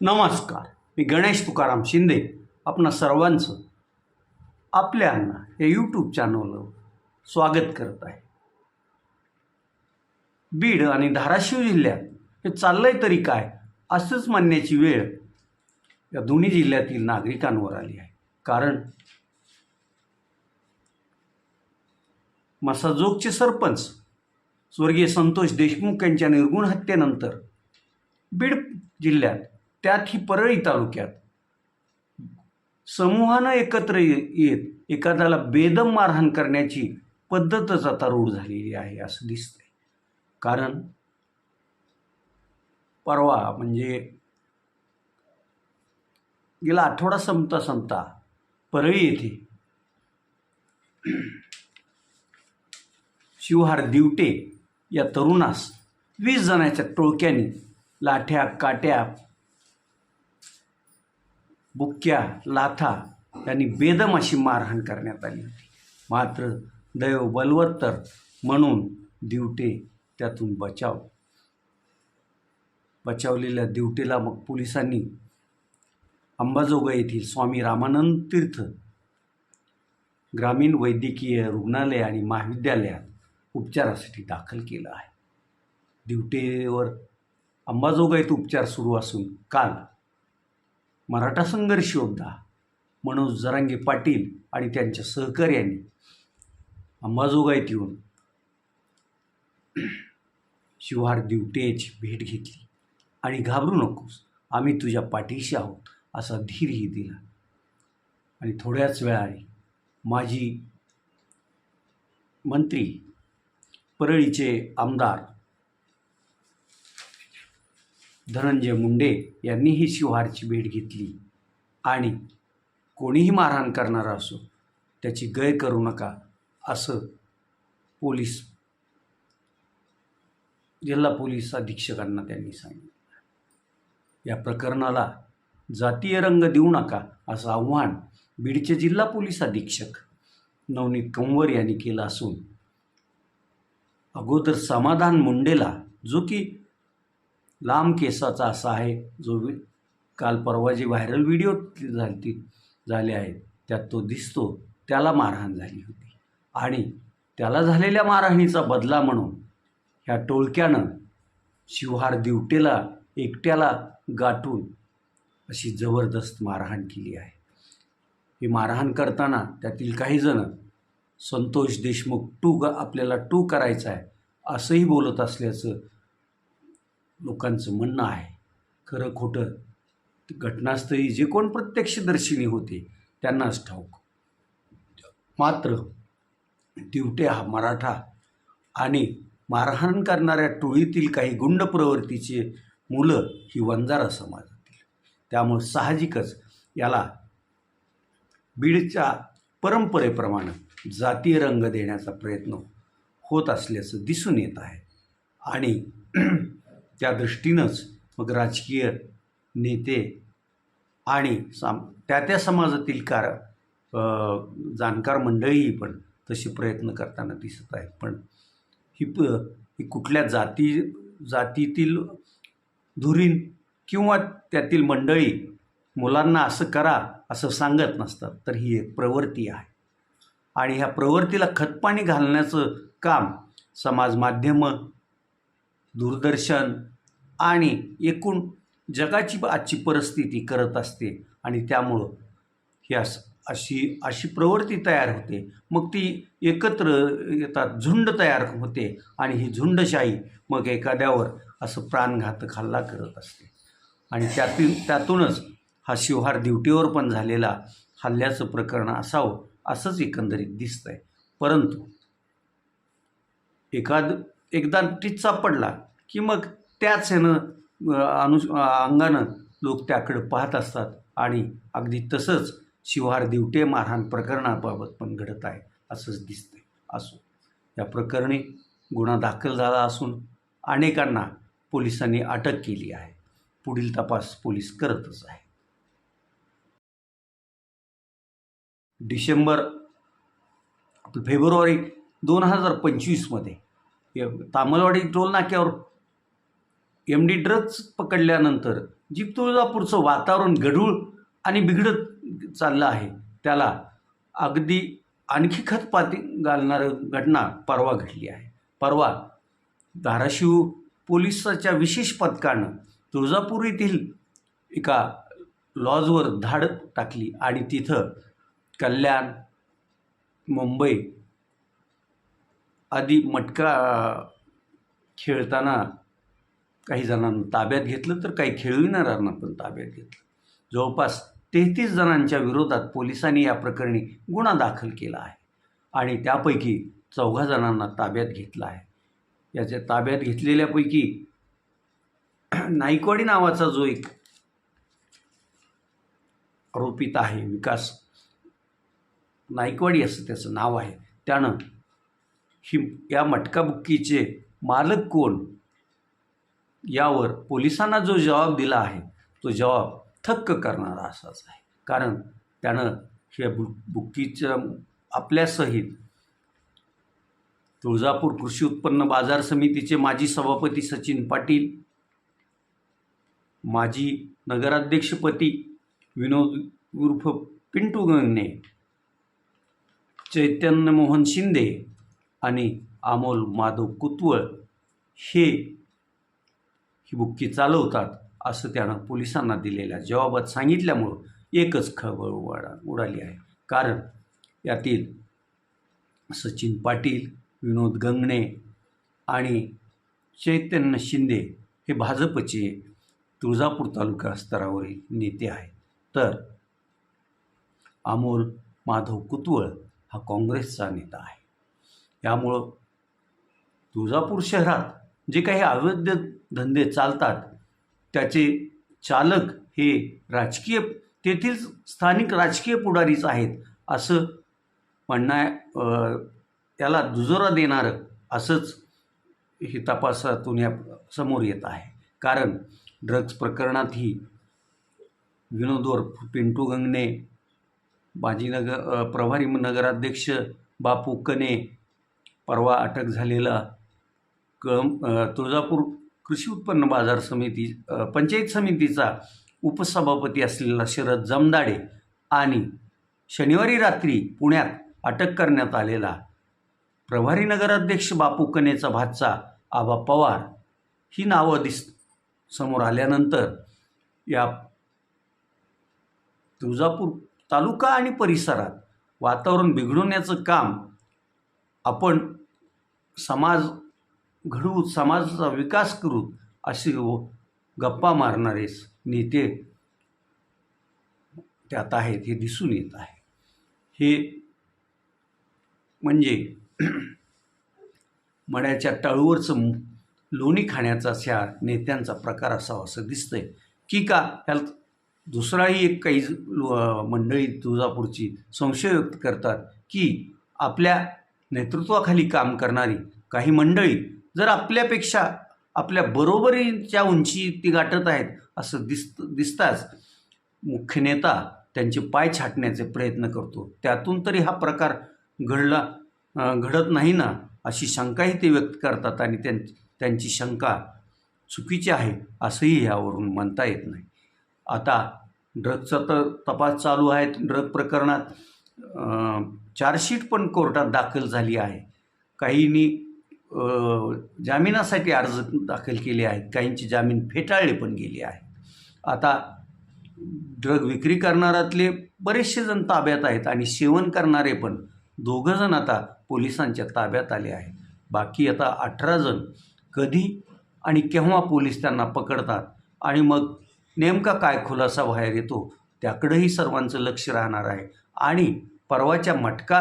नमस्कार. मी गणेश तुकाराम शिंदे आपणा सर्वांचं आपल्या या यूट्यूब चॅनलवर स्वागत करत आहे. बीड आणि धाराशिव जिल्ह्यात हे चाललंय तरी काय असंच म्हणण्याची वेळ या दोन्ही जिल्ह्यातील नागरिकांवर आली आहे. कारण मसाजोगचे सरपंच स्वर्गीय संतोष देशमुख यांच्या निर्गुण हत्येनंतर बीड जिल्ह्यात त्यात ही परळी तालुक्यात. समूहानं एकत्र ये- येत एखाद्याला बेदम मारहाण करण्याची पद्धतच आता रूढ झालेली आहे असं दिसतंय. कारण परवा म्हणजे गेला आठवडा संपता संपता परळी येथे शिवहार दिवटे या तरुणास वीस जणांच्या टोळक्याने लाठ्या काट्या बुक्क्या लाथा यांनी बेदम अशी मारहाण करण्यात आली होती. मात्र दैव बलवत्तर म्हणून दिवटे त्यातून बचाव. बचावलेल्या दिवटेला मग पोलिसांनी अंबाजोगाई येथील स्वामी रामानंद तीर्थ ग्रामीण वैद्यकीय रुग्णालय आणि महाविद्यालयात उपचारासाठी दाखल केलं आहे. दिवटेवर अंबाजोगाईत उपचार सुरू असून काल मराठा संघर्ष योद्धा मनोज जरांगे पाटील आणि त्यांच्या सहकार्यांनी अंबाजोगाईत येऊन शिवहार दिवटेची भेट घेतली. आणि घाबरू नकोस आम्ही तुझ्या पाठीशी आहोत असा धीरही दिला. आणि थोड्याच वेळाने माजी मंत्री परळीचे आमदार धनंजय मुंडे यांनीही शिवहारची भेट घेतली. आणि कोणीही मारहाण करणारा असो त्याची गय करू नका असं पोलीस जिल्हा पोलीस अधीक्षकांना त्यांनी सांगितलं. या प्रकरणाला जातीय रंग देऊ नका असं आव्हान बीडचे जिल्हा पोलीस अधीक्षक नवनीत कंवर यांनी केलं असून अगोदर समाधान मुंडेला जो की लांब केसाचा असा आहे जो वि- काल परवा जे व्हायरल व्हिडिओ झाली झाले आहेत त्यात तो दिसतो त्याला मारहाण झाली होती. आणि त्याला झालेल्या मारहाणीचा बदला म्हणून ह्या टोळक्यानं शिवहार दिवटेला एकट्याला गाठून अशी जबरदस्त मारहाण केली आहे. ही मारहाण करताना त्यातील काही जण संतोष देशमुख टू ग आपल्याला टू करायचा आहे असंही बोलत असल्याचं लोकांचं म्हणणं आहे. खरं खोटं घटनास्थळी जे कोण प्रत्यक्षदर्शिनी होते त्यांनाच ठाऊक. मात्र दिवटे हा मराठा आणि मारहाण करणाऱ्या टोळीतील काही गुंड प्रवृत्तीचे मुलं ही वंजारा समाजातील. त्यामुळं साहजिकच याला बीडच्या परंपरेप्रमाणे जातीय रंग देण्याचा प्रयत्न होत असल्याचं दिसून येत आहे. आणि त्या दृष्टीनंच मग राजकीय नेते आणि साम त्या त्या समाजातील कार जाणकार मंडळीही पण तसे प्रयत्न करताना दिसत आहेत. पण ही प ही कुठल्या जाती जातीतील धुरीण किंवा त्यातील मंडळी मुलांना असं करा असं सांगत नसतात तर ही एक प्रवृत्ती आहे. आणि ह्या प्रवृत्तीला खतपाणी घालण्याचं काम समाज माध्यमं दूरदर्शन आणि एकूण जगाची आजची परिस्थिती करत असते. आणि त्यामुळं ही अस अशी अशी प्रवृत्ती तयार होते. मग ती एकत्र येतात झुंड तयार होते आणि ही झुंडशाही मग एखाद्यावर असं प्राणघातक हल्ला करत असते. आणि त्यातून त्यातूनच हा शिवहार ड्युटीवर पण झालेला हल्ल्याचं प्रकरण असावं असंच एकंदरीत दिसतंय. परंतु एखाद एकदा टिच्चा सापडला की मग त्याच ह्यानं अनु अंगानं लोक त्याकडे पाहत असतात. आणि अगदी तसंच शिवहार दिवटे मारहाण प्रकरणाबाबत पण घडत आहे असंच दिसतंय असो. या प्रकरणी गुन्हा दाखल झाला असून अनेकांना पोलिसांनी अटक केली आहे. पुढील तपास पोलीस करतच आहे. डिसेंबर फेब्रुवारी दोन हजार पंचवीसमध्ये तामलवाडी टोल नाक्यावर एम डी ड्रग्ज पकडल्यानंतर जी तुळजापूरचं वातावरण गढूळ आणि बिघडत चाललं आहे. त्याला अगदी आणखी खतपाती घालणारं घटना परवा घडली आहे. परवा धाराशिव पोलिसाच्या विशेष पथकानं तुळजापूर येथील एका लॉजवर धाड टाकली आणि तिथं कल्याण मुंबई आदी मटका खेळताना काही जणांना ताब्यात घेतलं तर काही खेळविणाऱ्यांना पण ताब्यात घेतलं. जवळपास तेहतीस जणांच्या विरोधात पोलिसांनी या प्रकरणी गुन्हा दाखल केला आहे आणि त्यापैकी चौघा जणांना ताब्यात घेतलं आहे. याच्या ताब्यात घेतलेल्यापैकी नाईकवाडी नावाचा जो एक आरोपित आहे विकास नाईकवाडी असं त्याचं नाव आहे. त्यानं ही या मटकाबुक्कीचे मालक कोण? यावर पोलिसांना जो जबाब दिला आहे तो जबाब थक्क करणारा असाच आहे. कारण त्यानं हे बु बुकीचं आपल्यासहित तुळजापूर कृषी उत्पन्न बाजार समितीचे माजी सभापती सचिन पाटील माजी नगराध्यक्षपती विनोद उर्फ पिंटू गंगणे चैतन्य मोहन शिंदे आणि अमोल माधव कुतवळ हे ही बुक्की चालवतात असं त्यानं पोलिसांना दिलेल्या जबाबात सांगितल्यामुळं एकच खळबळ उडा उडाली आहे. कारण यातील सचिन पाटील विनोद गंगणे आणि चैतन्य शिंदे हे भाजपचे तुळजापूर तालुका स्तरावरील नेते आहेत. तर अमोल माधव कुतवळ हा काँग्रेसचा नेता आहे. यामुळं तुळजापूर शहरात जे काही अवैध धंदे चालतात त्याचे चालक हे राजकीय तेथील स्थानिक राजकीय पुढारीच आहेत असं म्हणणं त्याला दुजोरा देणारं असंच हे तपासातून या समोर येत आहे. कारण ड्रग्ज प्रकरणातही विनोदवर पिंटू गंगणे माजी नगर प्रभारी नगराध्यक्ष बापू कने परवा अटक झालेला कळम तुळजापूर कृषी उत्पन्न बाजार समिती पंचायत समितीचा उपसभापती असलेला शरद जमदाडे आणि शनिवारी रात्री पुण्यात अटक करण्यात आलेला प्रभारी नगराध्यक्ष बापू कनेचा भातचा आबा पवार ही नावं दिस समोर आल्यानंतर या तुळजापूर तालुका आणि परिसरात वातावरण बिघडवण्याचं काम आपण समाज घडवू समाजाचा विकास करू असे गप्पा मारणारे नेते त्यात आहेत हे दिसून येत आहे. हे म्हणजे मड्याच्या टाळूवरचं लोणी खाण्याचा ह्या नेत्यांचा प्रकार असावा असं दिसतंय. की का? ह्याला दुसराही एक काही मंडळी तुळजापूरची संशय व्यक्त करतात की आपल्या नेतृत्वाखाली काम करणारी काही मंडळी जर आपल्यापेक्षा आपल्या बरोबरीच्या उंची ती गाठत आहेत असं दिस दिसताच मुख्य नेता त्यांचे पाय छाटण्याचे प्रयत्न करतो. त्यातून तरी हा प्रकार घडला घडत नाही ना अशी शंकाही ते व्यक्त करतात आणि त्यां त्यांची शंका चुकीची आहे असंही ह्यावरून म्हणता येत नाही. आता ड्रगचा तर तपास चालू आहे ड्रग प्रकरणात चार्जशीट पण कोर्टात दाखल झाली आहे. काहींनी जामिनासाठी अर्ज दाखल केले आहेत. काहींची जामीन फेटाळले पण गेले आहेत आता ड्रग विक्री करणाऱ्यातले बरेचसे जण ताब्यात आहेत आणि सेवन करणारे पण दोघंजण आता पोलिसांच्या ताब्यात आले आहेत. बाकी आता अठरा जण कधी आणि केव्हा पोलीस त्यांना पकडतात आणि मग नेमका काय खुलासा बाहेर येतो त्याकडंही सर्वांचं लक्ष राहणार आहे. आणि परवाच्या मटका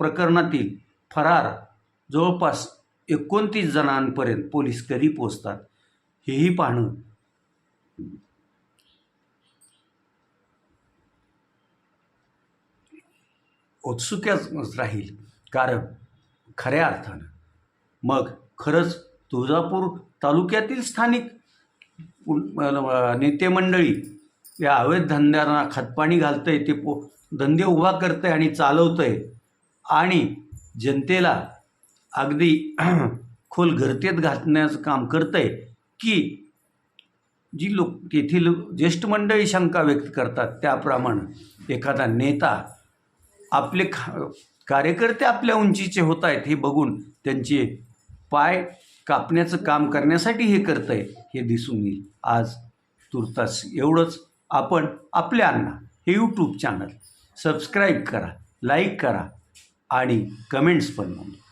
प्रकरणातील फरार जवळपास एकोणतीस जणांपर्यंत पोलीस कधी पोचतात हेही पाहणं उत्सुक्याच राहील. कारण खऱ्या अर्थानं मग खरंच तुळजापूर तालुक्यातील स्थानिक नेते मंडळी या अवैध धंद्यांना खतपाणी घालतं आहे ते पो धंदे उभा करतं आहे आणि चालवतं आहे आणि जनतेला अगदी खोल घरतेत घातण्याचं काम करतं आहे की जी लोक तेथील ज्येष्ठ मंडळी शंका व्यक्त करतात त्याप्रमाणे एखादा नेता आपले खा कार्यकर्ते आपल्या उंचीचे होत आहेत हे बघून त्यांचे पाय कापण्याचं काम करण्यासाठी हे करतं आहे हे दिसून येईल. आज तुर्तास एवढंच. आपण आपल्या अण्णा हे यूट्यूब चॅनल सबस्क्राईब करा लाईक करा आणि कमेंट्स पण नोंदवा.